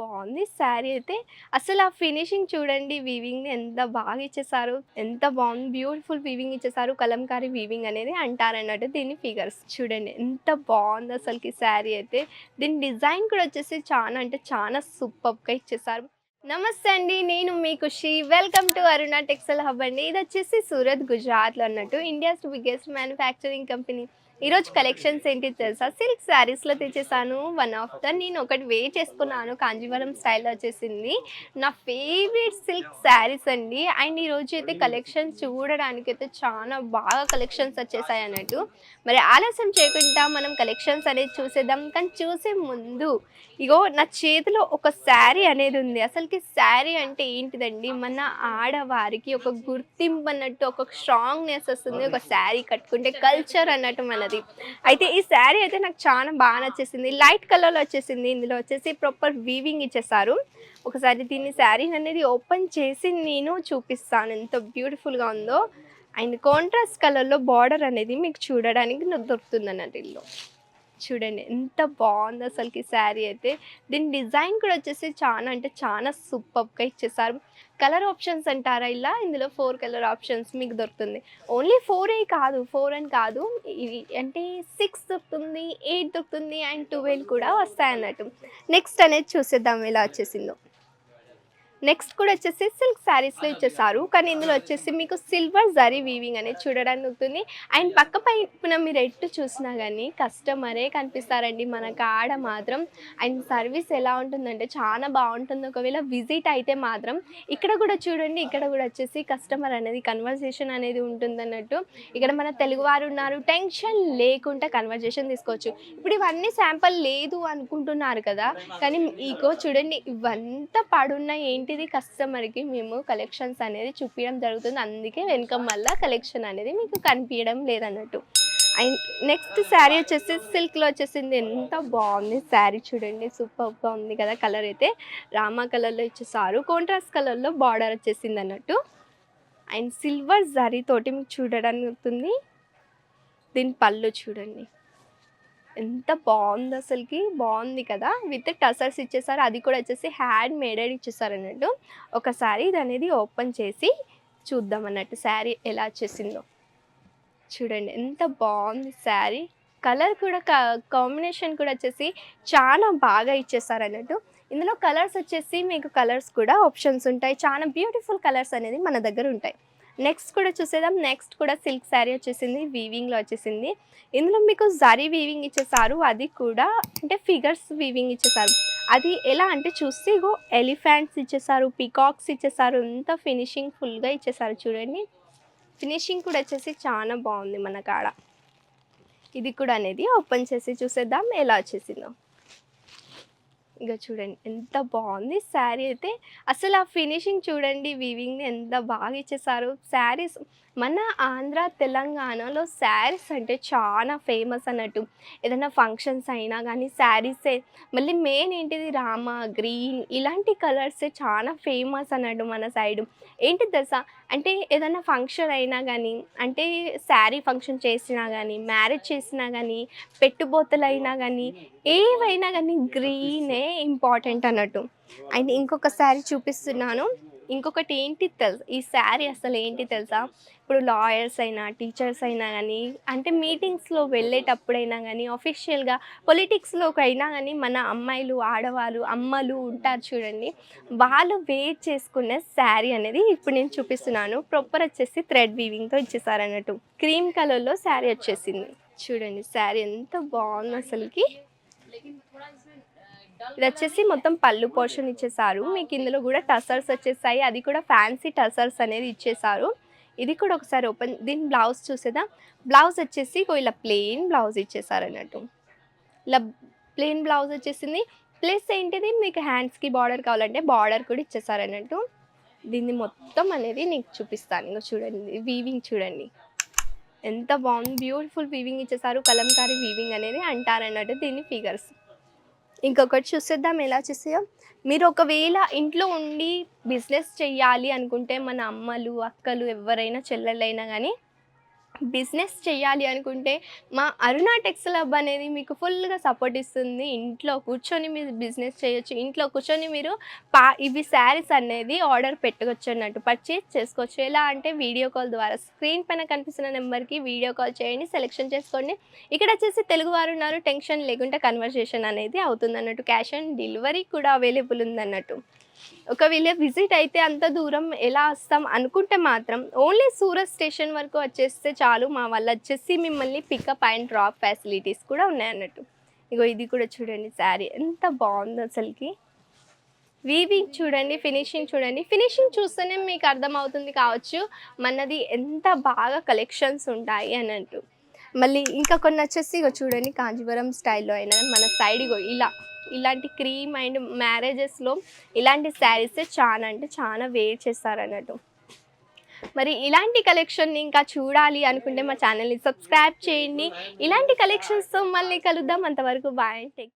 బాగుంది శారీ అయితే. అసలు ఆ ఫినిషింగ్ చూడండి వీవింగ్ ఎంత బాగా ఇచ్చేసారు. ఎంత బాగుంది బ్యూటిఫుల్ వీవింగ్ ఇచ్చేసారు. కలంకారీ వీవింగ్ అనేది అంటారన్నట్టు దీని ఫిగర్స్ చూడండి. ఎంత బాగుంది అసలుకి శారీ అయితే. దీని డిజైన్ కూడా వచ్చేసి చాలా అంటే చాలా సూపర్గా ఇచ్చేసారు. నమస్తే అండి నేను మీ Khushi. Welcome to Aruna textile hub అండి. ఇది వచ్చేసి సూరత్ గుజరాత్లో అన్నట్టు ఇండియాస్ బిగ్గెస్ట్ మ్యానుఫ్యాక్చరింగ్ కంపెనీ. ఈరోజు కలెక్షన్స్ ఏంటి తెలుసా? సిల్క్ శారీస్లో తెచ్చేసాను. వన్ ఆఫ్ ద నేను ఒకటి వే చేసుకున్నాను. కాంజీవరం స్టైల్లో వచ్చేసింది. నా ఫేవరెట్ సిల్క్ శారీస్ అండి. అండ్ ఈరోజు అయితే కలెక్షన్స్ చూడడానికి అయితే చాలా బాగా కలెక్షన్స్ వచ్చేసాయి అన్నట్టు. మరి ఆలస్యం చేయకుండా మనం కలెక్షన్స్ అనేది చూసేద్దాం. కానీ చూసే ముందు ఇగో నా చేతిలో ఒక శారీ అనేది ఉంది. అసలుకి శారీ అంటే ఏంటిదండి? మన ఆడవారికి ఒక గుర్తింపు అన్నట్టు ఒక స్ట్రాంగ్నెస్ వస్తుంది. ఒక శారీ కట్టుకుంటే కల్చర్ అన్నట్టు మనది అయితే ఈ శారీ అయితే నాకు చాలా బాగా నచ్చేసింది. లైట్ కలర్లో వచ్చేసింది. ఇందులో వచ్చేసి ప్రాపర్ వీవింగ్ ఇచ్చేసారు. ఒకసారి దీన్ని శారీ అనేది ఓపెన్ చేసి నేను చూపిస్తాను. ఎంత బ్యూటిఫుల్గా ఉందో. అండ్ కాంట్రాస్ట్ కలర్లో బార్డర్ అనేది మీకు చూడడానికి నాకు దొరుకుతుంది అన్నట్టు ఇల్లు చూడండి ఎంత బాగుంది అసలుకి శారీ అయితే. దీని డిజైన్ కూడా వచ్చేసి చాలా అంటే చాలా సూపర్గా ఇచ్చేసారు. కలర్ ఆప్షన్స్ అంటారా ఇలా? ఇందులో ఫోర్ కలర్ ఆప్షన్స్ మీకు దొరుకుతుంది. ఓన్లీ ఫోరే కాదు ఫోర్ అని కాదు. ఇవి అంటే సిక్స్ దొరుకుతుంది ఎయిట్ దొరుకుతుంది అండ్ ట్వెల్వ్ కూడా వస్తాయి అన్నట్టు నెక్స్ట్ అనేది చూసేద్దాం ఎలా వచ్చేసిందో. నెక్స్ట్ కూడా వచ్చేసి సిల్క్ శారీస్లో ఇచ్చేసారు. కానీ ఇందులో వచ్చేసి మీకు సిల్వర్ జరీ వీవింగ్ అనేది చూడడానికి ఉంటుంది. అండ్ పక్క పైపున మీరు ఎట్టు చూసినా కానీ కస్టమరే కనిపిస్తారండి మన కాడ మాత్రం. అండ్ సర్వీస్ ఎలా ఉంటుందంటే చాలా బాగుంటుంది. ఒకవేళ విజిట్ అయితే మాత్రం ఇక్కడ కూడా చూడండి ఇక్కడ కూడా వచ్చేసి కస్టమర్ అనేది కన్వర్జేషన్ అనేది ఉంటుంది అన్నట్టు ఇక్కడ మన తెలుగువారు ఉన్నారు టెన్షన్ లేకుండా కన్వర్జేషన్ తీసుకోవచ్చు. ఇప్పుడు ఇవన్నీ శాంపుల్ లేదు అనుకుంటున్నారు కదా. కానీ ఇగో చూడండి ఇవంతా పడున్న ఏంటిది కస్టమర్కి మేము కలెక్షన్స్ అనేది చూపించడం జరుగుతుంది. అందుకే వెనుక మళ్ళీ కలెక్షన్ అనేది మీకు కనిపించడం లేదన్నట్టు. అండ్ నెక్స్ట్ శారీ వచ్చేసి సిల్క్లో వచ్చేసింది. ఎంత బాగుంది శారీ చూడండి. సూపర్గా ఉంది కదా కలర్ అయితే. రామా కలర్లో ఇచ్చేసారు. కాంట్రాస్ట్ కలర్లో బార్డర్ వచ్చేసింది అన్నట్టు. అండ్ సిల్వర్ జరీ తోటి మీకు చూడడానికి దీని పళ్ళు చూడండి. ఎంత బాగుంది అసలుకి. బాగుంది కదా. విత్ టసర్స్ ఇచ్చేసారు. అది కూడా వచ్చేసి హ్యాండ్ మేడెడ్ ఇచ్చేసారు అన్నట్టు ఒకసారి ఇది అనేది ఓపెన్ చేసి చూద్దాం అన్నట్టు. శారీ ఎలా వచ్చేసిందో. చూడండి. ఎంత బాగుంది శారీ. కలర్ కూడా కాంబినేషన్ కూడా వచ్చేసి చాలా బాగా ఇచ్చేసారు అన్నట్టు ఇందులో కలర్స్ వచ్చేసి మీకు కలర్స్ కూడా ఆప్షన్స్ ఉంటాయి. చాలా బ్యూటిఫుల్ కలర్స్ అనేది మన దగ్గర ఉంటాయి. నెక్స్ట్ కూడా చూసేద్దాం. నెక్స్ట్ కూడా సిల్క్ శారీ వచ్చేసింది. వీవింగ్లో వచ్చేసింది. ఇందులో మీకు జరీ వీవింగ్ ఇచ్చేసారు అది కూడా అంటే ఫిగర్స్ వీవింగ్ ఇచ్చేసారు అది ఎలా అంటే చూస్తే ఇగో ఎలిఫెంట్స్ ఇచ్చేసారు పికాక్స్ ఇచ్చేసారు అంతా ఫినిషింగ్ ఫుల్గా ఇచ్చేసారు చూడండి. ఫినిషింగ్ కూడా వచ్చేసి చాలా బాగుంది మన కాడ. ఇది కూడా అనేది ఓపెన్ చేసి చూసేద్దాం. ఎలా వచ్చేసిందో. ఇక చూడండి ఎంత బాగుంది శారీ అయితే. అసలు ఆ ఫినిషింగ్ చూడండి వీవింగ్ ఎంత బాగా ఇచ్చేసారు. శారీస్ మన ఆంధ్ర తెలంగాణలో శారీస్ అంటే చాలా ఫేమస్ అన్నట్టు. ఏదైనా ఫంక్షన్స్ అయినా కానీ శారీసే. మళ్ళీ మెయిన్ ఏంటిది? రామ గ్రీన్ ఇలాంటి కలర్సే చాలా ఫేమస్ అన్నట్టు మన సైడ్ ఏంటి తెలుసా? అంటే ఏదైనా ఫంక్షన్ అయినా కానీ అంటే శారీ ఫంక్షన్ చేసినా కానీ మ్యారేజ్ చేసినా కానీ పెట్టుబోతలు అయినా కానీ ఏవైనా కానీ గ్రీనే ఇంపార్టెంట్ అన్నట్టు. అండ్ ఇంకొక శారీ చూపిస్తున్నాను. ఇంకొకటి ఏంటి తెలుసా ఈ శారీ అసలు ఏంటి తెలుసా? ఇప్పుడు లాయర్స్ అయినా టీచర్స్ అయినా కానీ అంటే మీటింగ్స్లో వెళ్ళేటప్పుడైనా కానీ అఫీషియల్గా పొలిటిక్స్లోకి అయినా కానీ మన అమ్మాయిలు ఆడవాళ్ళు అమ్మలు ఉంటారు చూడండి. వాళ్ళు వేర్ చేసుకునే శారీ అనేది ఇప్పుడు నేను చూపిస్తున్నాను. ప్రాపర్ వచ్చేసి థ్రెడ్ వీవింగ్తో ఇచ్చేసారన్నట్టు క్రీమ్ కలర్లో శారీ వచ్చేసింది. చూడండి శారీ ఎంత బాగుంది అసలుకి. ఇది వచ్చేసి మొత్తం పళ్ళు పోర్షన్ ఇచ్చేసారు. మీకు ఇందులో కూడా టసర్స్ వచ్చేసాయి. అది కూడా ఫ్యాన్సీ టసర్స్ అనేది ఇచ్చేసారు. ఇది కూడా ఒకసారి ఓపెన్ దీని బ్లౌజ్ చూసేదా బ్లౌజ్ వచ్చేసి ఇలా ప్లెయిన్ బ్లౌజ్ ఇచ్చేసారు అన్నట్టు. ఇలా ప్లెయిన్ బ్లౌజ్ వచ్చేసింది. ప్లస్ ఏంటిది? మీకు హ్యాండ్స్కి బార్డర్ కావాలంటే బార్డర్ కూడా ఇచ్చేసారు అన్నట్టు. దీన్ని మొత్తం అనేది నీకు చూపిస్తాను. ఇంకా చూడండి. వీవింగ్ చూడండి. ఎంత బాగుంది. బ్యూటిఫుల్ వీవింగ్ ఇచ్చేసారు. కలంకారీ వీవింగ్ అనేది అంటారు అన్నట్టు దీన్ని ఫిగర్స్. ఇంకొకటి చూసేద్దాం ఎలా చేసాయో. మీరు ఒకవేళ ఇంట్లో ఉండి బిజినెస్ చెయ్యాలి అనుకుంటే మన అమ్మలు అక్కలు ఎవరైనా చెల్లెలైనా కానీ బిజినెస్ చేయాలి అనుకుంటే మా అరుణ టెక్స్టైల్ హబ్ అనేది మీకు ఫుల్గా సపోర్ట్ ఇస్తుంది. ఇంట్లో కూర్చొని మీరు బిజినెస్ చేయొచ్చు. ఇంట్లో కూర్చొని మీరు పా ఇవి శారీస్ అనేది ఆర్డర్ పెట్టుకోవచ్చు అన్నట్టు పర్చేస్ చేసుకోవచ్చు. ఎలా అంటే వీడియో కాల్ ద్వారా. స్క్రీన్ పైన కనిపిస్తున్న నెంబర్కి వీడియో కాల్ చేయండి సెలెక్షన్ చేసుకోండి. ఇక్కడ వచ్చేసి తెలుగు వారు ఉన్నారు. టెన్షన్ లేకుండా కన్వర్సేషన్ అనేది అవుతుంది అన్నట్టు. క్యాష్ ఆన్ డెలివరీ కూడా అవైలబుల్ ఉందన్నట్టు ఒకవేళ విజిట్ అయితే అంత దూరం ఎలా వస్తాం అనుకుంటే మాత్రం ఓన్లీ సూరత్ స్టేషన్ వరకు వచ్చేస్తే చాలు. మా వాళ్ళు వచ్చేసి మిమ్మల్ని పికప్ అండ్ డ్రాప్ ఫెసిలిటీస్ కూడా ఉన్నాయన్నట్టు. ఇగో ఇది కూడా చూడండి శారీ ఎంత బాగుంది అసలుకి. వీవింగ్ చూడండి ఫినిషింగ్ చూడండి. ఫినిషింగ్ చూస్తేనే మీకు అర్థమవుతుంది కావచ్చు. మనది ఎంత బాగా కలెక్షన్స్ ఉంటాయి అన్నట్టు. మళ్ళీ ఇంకా కొన్ని వచ్చేసి ఇగో చూడండి కాంజీవరం స్టైల్లో అయినా మన సైడ్ ఇగో ఇలా ఇలాంటి క్రీమ్ అండ్ మ్యారేజెస్లో ఇలాంటి శారీస్ చాలా అంటే చాలా వేర్ చేస్తారు అన్నట్టు. మరి ఇలాంటి కలెక్షన్ని ఇంకా చూడాలి అనుకుంటే మా ఛానల్ని సబ్స్క్రైబ్ చేయండి. ఇలాంటి కలెక్షన్స్తో మళ్ళీ కలుద్దాం. అంతవరకు బాయ్ టెక్